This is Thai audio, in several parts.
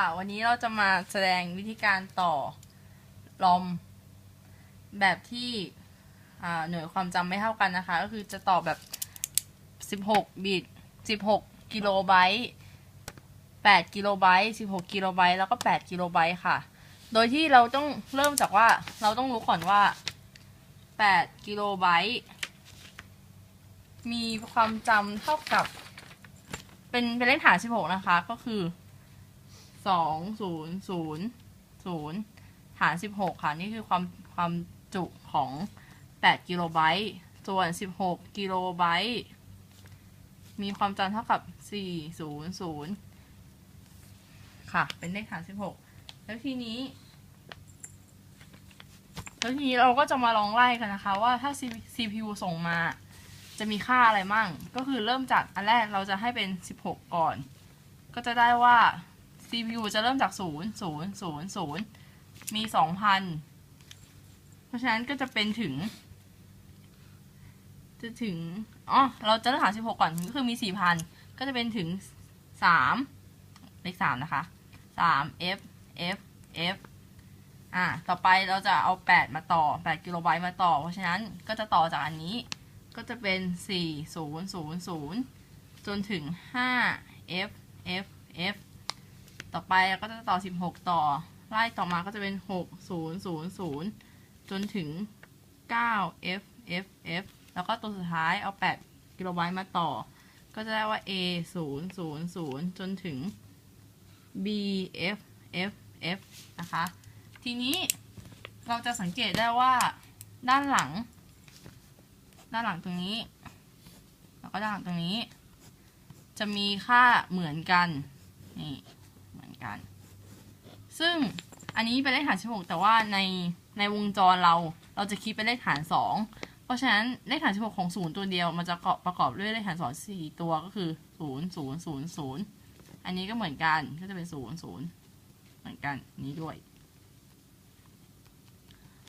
ค่ะ วันนี้เราจะมาแสดงวิธีการต่อลอม แบบที่หน่วยความจำไม่เท่ากันนะคะ ก็คือจะต่อแบบ 16 บิต 16 กิโลไบต์ 8 กิโลไบต์ 16 กิโลไบต์ แล้วก็ 8 กิโลไบต์ค่ะ โดยที่เราต้องเริ่มจากว่าเราต้องรู้ก่อนว่า 8 กิโลไบต์ มีความจำเท่ากับ เป็นเป็นเลขฐาน16 นะคะ ก็คือ สองศูนย์ศูนย์ศูนย์ฐานสิบหกค่ะ นี่คือความความจุของแปดกิโลไบต์ส่วนสิบหกกิโลไบต์มีความจำเท่ากับสี่ศูนย์ศูนย์ค่ะ เป็นเลขฐานสิบหกแล้วทีนี้แล้วทีนี้เราก็จะมาลองไล่กันนะคะ ว่าถ้า CPU ส่งมาจะมีค่าอะไรมั่ง ก็คือเริ่มจากอันแรกเราจะให้เป็น 16 ก่อน ก็จะได้ว่า CPU จะเริ่มจาก0 0 0 0มี2,000เพราะฉะนั้นก็จะเป็นถึง จะถึงอ๋อเราจะเริ่มหา16ก่อนก็คือมี4,000ก็จะเป็นถึง3เลข3นะคะ3 F F F อ่าต่อไปเราจะเอา8มาต่อ8กิโลไบต์มาต่อ เพราะฉะนั้นก็จะต่อจากอันนี้ก็จะเป็น4 0 0 0จนถึง5 F F F ต่อไปก็จะต่อ 16 ต่อ ไล่ต่อมาก็จะเป็น 6 0 0 0 จนถึง 9 F F F แล้วก็ตัวสุดท้ายเอา 8 กิโลไบต์มาต่อ ก็จะได้ว่า A 0 0 0 จนถึง B F F F นะคะ ทีนี้เราจะสังเกตได้ว่าด้านหลัง ด้านหลังตรงนี้ แล้วก็ด้านหลังตรงนี้ จะมีค่าเหมือนกันนี่ กัน ซึ่งอันนี้เป็นเลขฐาน16แต่ว่าในในวงจรเราเราจะคิดเป็นเลขฐาน2เพราะฉะนั้นเลขฐาน16ของ0ตัวเดียวมันจะประกอบด้วยเลขฐาน2 4ตัวก็คือ0 0 0 0อันนี้ก็เหมือนกันก็จะเป็น0 0เหมือนกันนี้ด้วย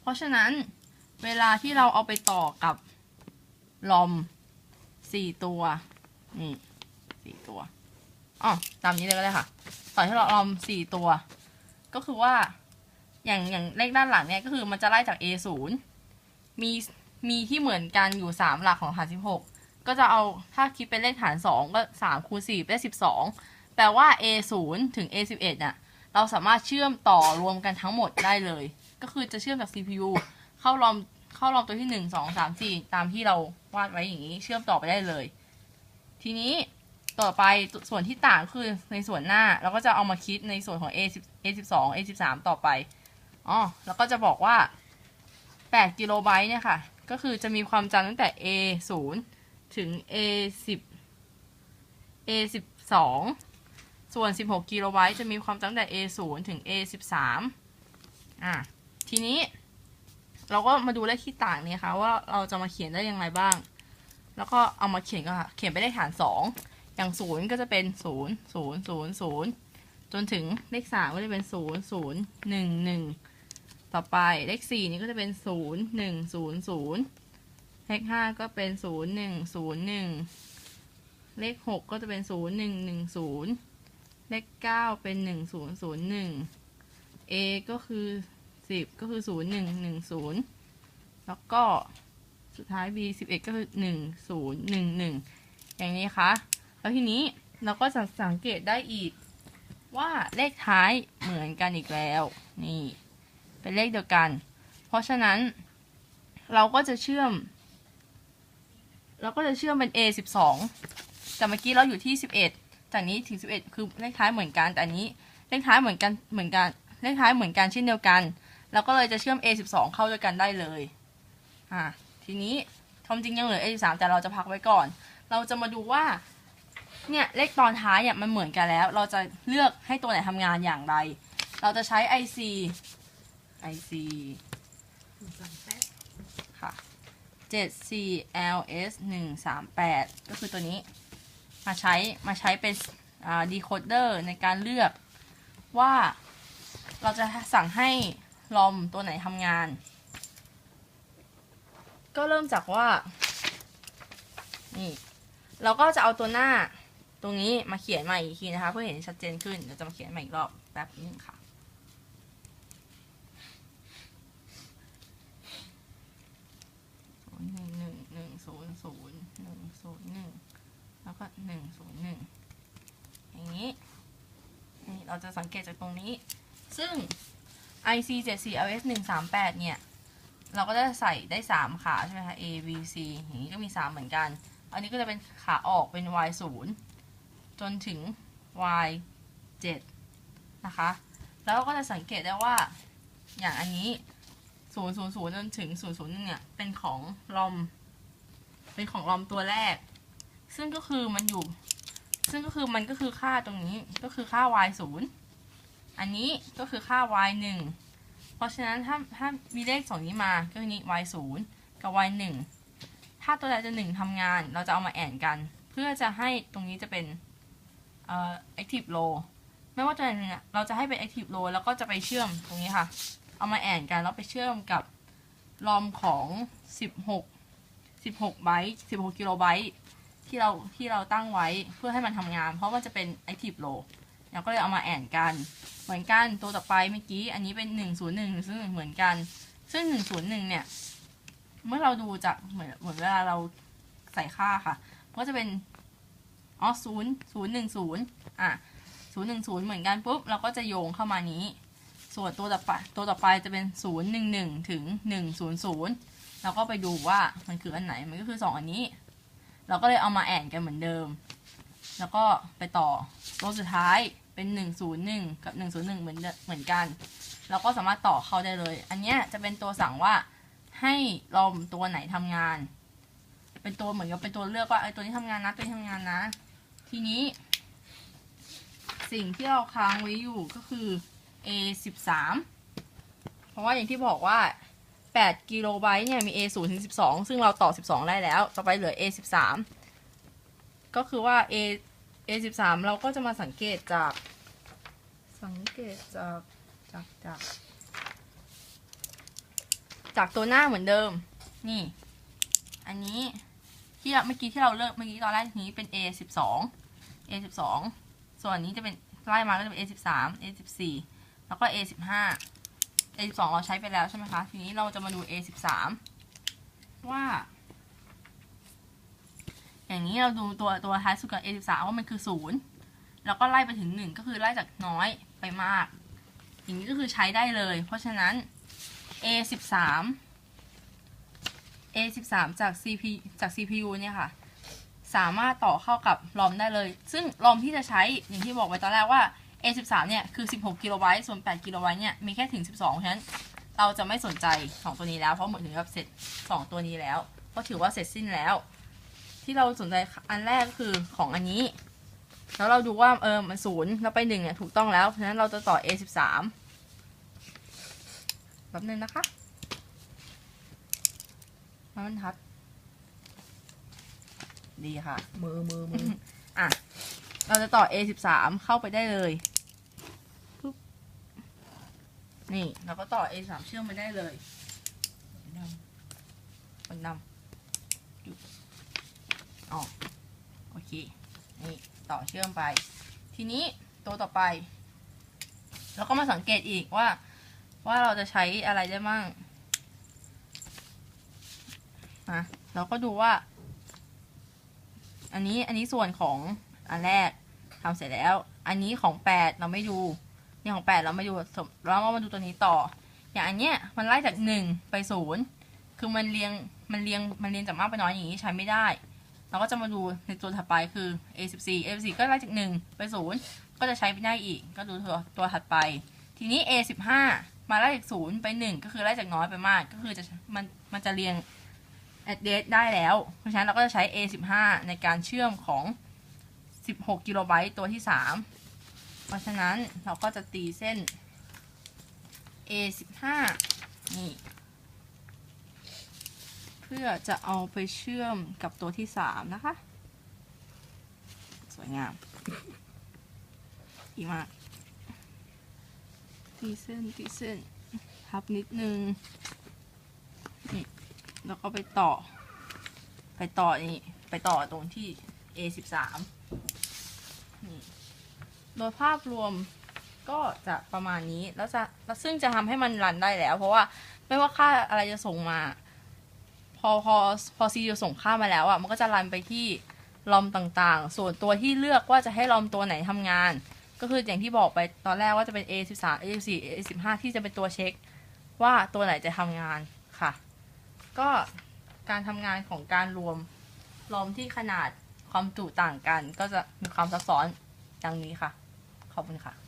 เพราะฉะนั้นเวลาที่เราเอาไปต่อกับลอม4ตัวนี่4ตัว อ๋อตามนี้เลยก็ได้ค่ะต่อที่เราลอมสี่ตัว ก็คือว่า อย่างอย่างเลขด้านหลังเนี่ยก็คือมันจะไล่จาก A ศูนย์มีมีที่เหมือนกันอยู่สามหลักของฐานสิบหกก็จะเอาถ้าคิดเป็นเลขฐานสองก็สามคูณสี่ได้สิบสองแปลว่า A ศูนย์ถึง A สิบเอ็ดน่ะเราสามารถเชื่อมต่อรวมกันทั้งหมดได้เลย ก็คือจะเชื่อมจาก CPU เข้ารอมเข้ารอมตัวที่หนึ่งสองสามสี่ตามที่เราวาดไว้อย่างนี้ เชื่อมต่อไปได้เลย ทีนี้ ต่อไปส่วนที่ต่างคือในส่วนหน้าเราก็จะเอามาคิดในส่วนของ A 10 A 12 A 13ต่อไปอ๋อแล้วก็จะบอกว่า 8 กิโลไบต์เนี่ยค่ะ ก็คือจะมีความจำตั้งแต่ A 0ถึง A 10 A 12ส่วน 16 กิโลไบต์จะมีความจำตั้งแต่ A 0ถึง A 13อะทีนี้ เราก็มาดูเลขที่ต่างเนี่ยค่ะ ว่าเราจะมาเขียนได้ยังไงบ้าง แล้วก็เอามาเขียนก็ค่ะ เขียนไปเลขฐาน 2 อย่างศูนย์ก็จะเป็นศูนย์ศูนย์ศูนย์ศูนย์จนถึงเลขสามก็จะเป็นศูนย์ศูนย์หนึ่งหนึ่งต่อไปเลขสี่นี้ก็จะเป็นศูนย์หนึ่งศูนย์ศูนย์เลขห้าก็เป็นศูนย์หนึ่งศูนย์หนึ่งเลขหกก็จะเป็นศูนย์หนึ่งหนึ่งศูนย์เลขเก้าเป็นหนึ่งศูนย์ศูนย์หนึ่ง A ก็คือสิบก็คือศูนย์หนึ่งหนึ่งศูนย์แล้วก็สุดท้าย B สิบเอ็ดก็คือหนึ่งศูนย์หนึ่งหนึ่งอย่างนี้ค่ะ แล้วทีนี้เราก็จะสังเกตได้อีก ว่าเลขท้ายเหมือนกันอีกแล้ว นี่ เป็นเลขเดียวกัน เพราะฉะนั้น เราก็จะเชื่อม เราก็จะเชื่อมเป็น A สิบสองแต่เมื่อกี้เราอยู่ที่สิบเอ็ดจากนี้ถึงสิบเอ็ดคือเลขท้ายเหมือนกัน แต่อันนี้เลขท้ายเหมือนกันเหมือนกันเลขท้ายเหมือนกันเช่นเดียวกันเราก็เลยจะเชื่อม A สิบสองเข้าด้วยกันได้เลย อ่าทีนี้ความจริงยังเหลือ A สิบสามแต่เราจะพักไว้ก่อน เราจะมาดูว่า เนี่ยเลขตอนท้ายเนี่ยมันเหมือนกันแล้ว เราจะเลือกให้ตัวไหนทำงานอย่างไร เราจะใช้ IC IC ค่ะ 74LS 138 ก็คือตัวนี้ มาใช้ มาใช้เป็นอ่า decoder ในการเลือกว่าเราจะสั่งให้ลอมตัวไหนทำงาน ก็เริ่มจากว่า นี่ เราก็จะเอาตัวหน้า ตรงนี้มาเขียนใหม่อีกทีนะคะ เพื่อเห็นชัดเจนขึ้นเดี๋ยวจะมาเขียนใหม่อีกรอบแป๊บนึงค่ะศูนย์หนึ่งหนึ่งหนึ่งศูนย์ศูนย์หนึ่งศูนย์หนึ่งแล้วก็หนึ่งศูนย์หนึ่งอย่างนี้ นี่เราจะสังเกตจากตรงนี้ ซึ่ง IC 7 4 LS 1 3 8เนี่ย เราก็จะใส่ได้ 3 ขาใช่ไหมคะ A B C อย่างนี้ก็มี 3 เหมือนกัน อันนี้ก็จะเป็นขาออกเป็น Y 0 จนถึง Y 7นะคะ แล้วก็จะสังเกตได้ว่าอย่างอันนี้ 0 0 0 จนถึง 0 0 1 เนี่ย เป็นของลอม เป็นของลอมตัวแรก ซึ่งก็คือมันอยู่ ซึ่งก็คือมันก็คือค่าตรงนี้ก็คือค่า y 0อันนี้ก็คือค่า y 1เพราะฉะนั้นถ้าถ้ามีเลขสองนี้มาก็คือนี้ y 0กับ y 1ถ้าตัวใดจะ1ทำงาน เราจะเอามาแอนกัน เพื่อจะให้ตรงนี้จะเป็น เอ่อ active low ไม่ว่าตัวไหนเนี่ยเราจะให้เป็น active low แล้วก็จะไปเชื่อมตรงนี้ค่ะ เอามาแอนกันแล้วไปเชื่อมกับลอมของ 16 16ไบต์16กิโลไบต์ที่เราที่เราตั้งไว้เพื่อให้มันทำงาน เพราะมันจะเป็น active low เราก็เลยเอามาแอนกัน เหมือนกันตัวต่อไปเมื่อกี้ อันนี้เป็น 101ซึ่งเหมือนกัน ซึ่ง 101 เนี่ย เมื่อเราดูจากเหมือนเหมือนเวลาเราใส่ค่าค่ะมันก็จะเป็น อ๋อ0 0 1 0อะ0 1 0เหมือนกันปุ๊บเราก็จะโยงเข้ามานี้ ส่วนตัวต่อไปตัวต่อไปจะเป็น0 1 1ถึง1 0 0เราก็ไปดูว่ามันคืออันไหนมันก็คือ2อันนี้ เราก็เลยเอามาแอนกันเหมือนเดิม แล้วก็ไปต่อตัวสุดท้ายเป็น101กับ101เหมือนเหมือนกัน เราก็สามารถต่อเข้าได้เลย อันเนี้ยจะเป็นตัวสั่งว่าให้ลอมตัวไหนทำงาน เป็นตัวเหมือนกับเป็นตัวเลือกว่าไอ้ตัวนี้ทำงานนะตัวนี้ทำงานนะ ทีนี้ สิ่งที่เราค้างไว้อยู่ก็คือ A 1 3เพราะว่าอย่างที่บอกว่า8กิโลไบต์เนี่ยมี A 0ถึง12ซึ่งเราต่อ12ได้แล้ว ต่อไปเหลือ A 13ก็คือว่า A A 13เราก็จะมาสังเกตจาก สังเกตจากจากจากจากตัวหน้าเหมือนเดิม นี่ อันนี้ ที่เมื่อกี้ที่เราเลิกเมื่อกี้ตอนแรกนี้เป็น A 12 A 12ส่วนอันนี้จะเป็นไล่มาก็จะเป็น A 13 A 14แล้วก็ A 15 A 12เราใช้ไปแล้วใช่ไหมคะ ทีนี้เราจะมาดู A 13ว่า อย่างนี้เราดูตัวตัวท้ายสุดกับ A 13ว่ามันคือ0แล้วก็ไล่ไปถึง1ก็คือไล่จากน้อยไปมาก อย่างนี้ก็คือใช้ได้เลย เพราะฉะนั้น A 13 A A13 จาก CP จาก CPU เนี่ยค่ะ สามารถต่อเข้ากับลอมได้เลย ซึ่งลอมที่จะใช้อย่างที่บอกไปตอนแรกว่า A 13 เนี่ย คือ 16กิโลไบต์ส่วน 8กิโลไบต์เนี่ย มีแค่ถึง 12เพราะฉะนั้น เราจะไม่สนใจของตัวนี้แล้ว เพราะหมือนถึงกับเสร็จ 2 ตัวนี้แล้ว ก็ถือว่าเสร็จสิ้นแล้ว ที่เราสนใจอันแรกก็คือของอันนี้ แล้วเราดูว่าเออมันศูนย์แล้วไปหนึ่งเนี่ยถูกต้องแล้ว เพราะฉะนั้นเราจะต่อ A 13 แป๊บนึงนะคะ มาบรรทัด ดีค่ะ มือมือมืออะ เราจะต่อ A 1 3เข้าไปได้เลยปุ๊บนี่เราก็ต่อ A 3เชื่อมไปได้เลยนำคนนำหยุดอ๋อโอเค นี่ต่อเชื่อมไป ทีนี้ตัวต่อไปเราก็มาสังเกตอีกว่า ว่าเราจะใช้อะไรได้มั่ง นะเราก็ดูว่า อันนี้อันนี้ส่วนของอันแรกทำเสร็จแล้ว อันนี้ของแปดเราไม่ดูนี่ของแปดเราไม่ดูเรามาดูตัวนี้ต่อ อย่างอันเนี้ยมันไล่จากหนึ่งไปศูนย์คือมันเรียงมันเรียงมันเรียงจากมากไปน้อยอย่างนี้ใช้ไม่ได้ เราก็จะมาดูในตัวถัดไปคือ A14 A14 ก็ไล่จากหนึ่งไปศูนย์ก็จะใช้ไม่ได้อีก ก็ดูตัวตัวถัดไป ทีนี้ A15 มาไล่จากศูนย์ไปหนึ่งก็คือไล่จากน้อยไปมากก็คือจะมันมันจะเรียง address ได้แล้ว เพราะฉะนั้นเราก็จะใช้ A15 ในการเชื่อมของ 16กิโลไบต์ตัวที่ 3 เพราะฉะนั้นเราก็จะตีเส้น A15 นี่ เพื่อจะเอาไปเชื่อมกับตัวที่ 3 นะคะ สวยงามดีมากตีเส้นตีเส้นทับนิดนึง แล้วก็ไปต่อ ไปต่อนี่ ไปต่อตรงที่ A 1 3นี่โดยภาพรวมก็จะประมาณนี้แล้วจะแล้วซึ่งจะทำให้มันรันได้แล้ว เพราะว่าไม่ว่าค่าอะไรจะส่งมา พอพอพอซีดีส่งค่ามาแล้วอะมันก็จะรันไปที่ลอมต่างๆ ส่วนตัวที่เลือกว่าจะให้ลอมตัวไหนทำงาน ก็คืออย่างที่บอกไปตอนแรกว่าจะเป็น A13 A14 A15 ที่จะเป็นตัวเช็ค ว่าตัวไหนจะทำงานค่ะ ก็การทำงานของการรวมลอมที่ขนาดความจุต่างกัน ก็จะมีความซับซ้อนดังนี้ค่ะ ขอบคุณค่ะ